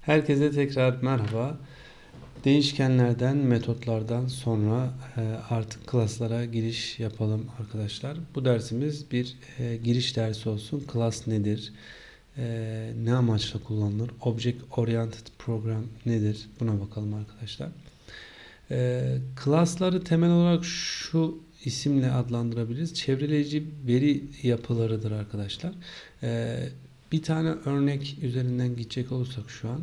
Herkese tekrar merhaba. Değişkenlerden, metotlardan sonra e, artık klaslara giriş yapalım arkadaşlar. Bu dersimiz bir e, giriş dersi olsun. Klas nedir? E, ne amaçla kullanılır? Object Oriented Program nedir? Buna bakalım arkadaşlar. Klasları temel olarak şu isimle adlandırabiliriz. Çevreleyici veri yapılarıdır arkadaşlar. Bir tane örnek üzerinden gidecek olursak şu an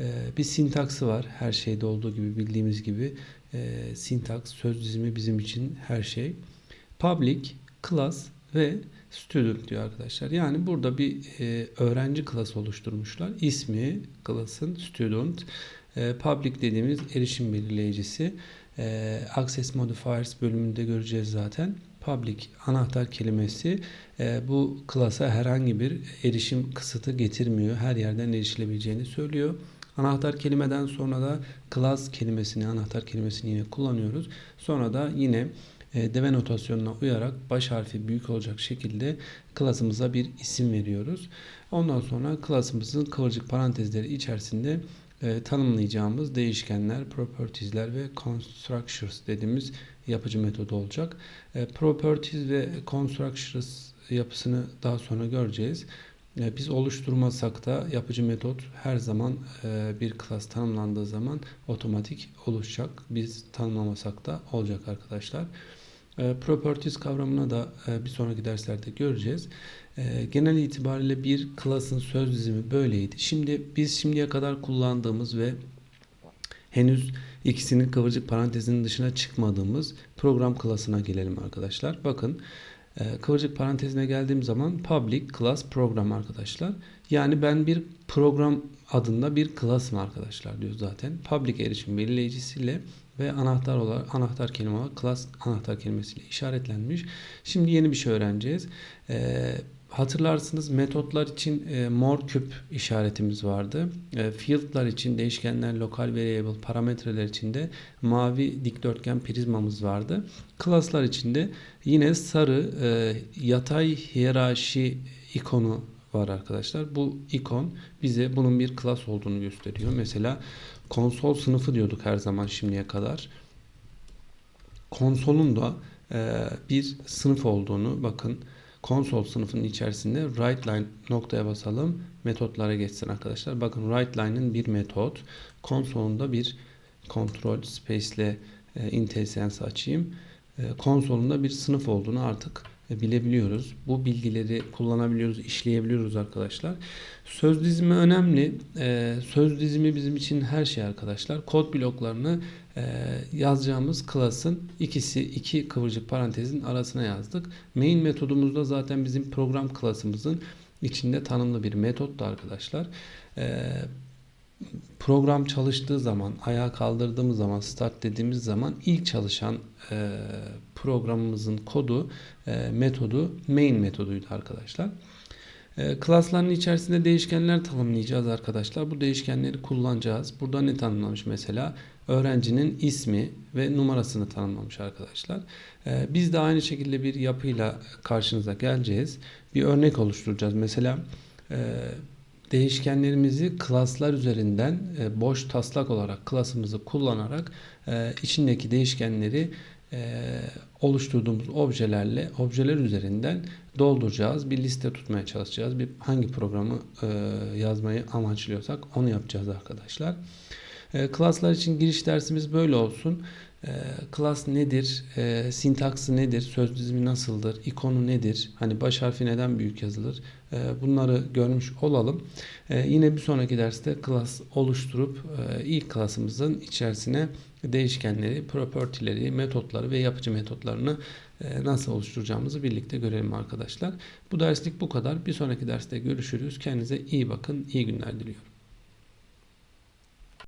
e, bir sintaksı var. Her şeyde olduğu gibi bildiğimiz gibi e, sintaks, söz dizimi bizim için her şey. Public, class ve student diyor arkadaşlar. Yani burada bir e, öğrenci klası oluşturmuşlar. İsmi class'ın student. public dediğimiz erişim belirleyicisi. access modifiers bölümünde göreceğiz zaten public anahtar kelimesi e, bu klasa herhangi bir erişim kısıtı getirmiyor. Her yerden erişilebileceğini söylüyor. Anahtar kelimeden sonra da class kelimesini, anahtar kelimesini yine kullanıyoruz. Sonra da yine e, deve notasyonuna uyarak baş harfi büyük olacak şekilde klasımıza bir isim veriyoruz. Ondan sonra klasımızın kıvırcık parantezleri içerisinde e, tanımlayacağımız değişkenler, properties'ler ve constructors dediğimiz yapıcı metodu olacak. E, properties ve constructors yapısını daha sonra göreceğiz. E, biz oluşturmasak da yapıcı metot her zaman e, bir klas tanımlandığı zaman otomatik oluşacak. Biz tanımlamasak da olacak arkadaşlar. E, properties kavramına da e, bir sonraki derslerde göreceğiz. E, genel itibariyle bir klasın söz dizimi böyleydi. Şimdi biz şimdiye kadar kullandığımız ve henüz ikisinin kıvırcık parantezinin dışına çıkmadığımız program klasına gelelim arkadaşlar. Bakın kıvırcık parantezine geldiğim zaman public class program arkadaşlar. Yani ben bir program adında bir klasım arkadaşlar diyor zaten. Public erişim belirleyicisiyle ve anahtar olarak anahtar kelime olarak class anahtar kelimesiyle işaretlenmiş. Şimdi yeni bir şey öğreneceğiz. Ee, hatırlarsınız metotlar için e, mor küp işaretimiz vardı. E, field'lar için değişkenler, lokal variable, parametreler için de mavi dikdörtgen prizmamız vardı. Klaslar için de yine sarı e, yatay hiyerarşi ikonu var arkadaşlar. Bu ikon bize bunun bir klas olduğunu gösteriyor. Mesela konsol sınıfı diyorduk her zaman şimdiye kadar. Konsolun da e, bir sınıf olduğunu bakın konsol sınıfının içerisinde write line noktaya basalım. Metotlara geçsin arkadaşlar. Bakın write line'ın bir metot. Konsolunda bir control space ile e, açayım. E, konsolunda bir sınıf olduğunu artık bilebiliyoruz. Bu bilgileri kullanabiliyoruz, işleyebiliyoruz arkadaşlar. Söz dizimi önemli. Ee, söz dizimi bizim için her şey arkadaşlar. Kod bloklarını e, yazacağımız klasın ikisi iki kıvırcık parantezin arasına yazdık. Main metodumuzda zaten bizim program klasımızın içinde tanımlı bir metottu arkadaşlar. Ee, program çalıştığı zaman, ayağa kaldırdığımız zaman, start dediğimiz zaman ilk çalışan e, programımızın kodu, e, metodu main metoduydu arkadaşlar. E, klasların içerisinde değişkenler tanımlayacağız arkadaşlar. Bu değişkenleri kullanacağız. Burada ne tanımlamış mesela? Öğrencinin ismi ve numarasını tanımlamış arkadaşlar. E, biz de aynı şekilde bir yapıyla karşınıza geleceğiz. Bir örnek oluşturacağız. Mesela e, değişkenlerimizi klaslar üzerinden e, boş taslak olarak klasımızı kullanarak e, içindeki değişkenleri e, oluşturduğumuz objelerle objeler üzerinden dolduracağız. Bir liste tutmaya çalışacağız. Bir hangi programı yazmayı amaçlıyorsak onu yapacağız arkadaşlar. Klaslar için giriş dersimiz böyle olsun. E, class nedir? E, sintaksı nedir? Söz dizimi nasıldır? İkonu nedir? Hani baş harfi neden büyük yazılır? E, bunları görmüş olalım. E, yine bir sonraki derste class oluşturup e, ilk klasımızın içerisine değişkenleri, property'leri, metotları ve yapıcı metotlarını e, nasıl oluşturacağımızı birlikte görelim arkadaşlar. Bu derslik bu kadar. Bir sonraki derste görüşürüz. Kendinize iyi bakın. İyi günler diliyorum.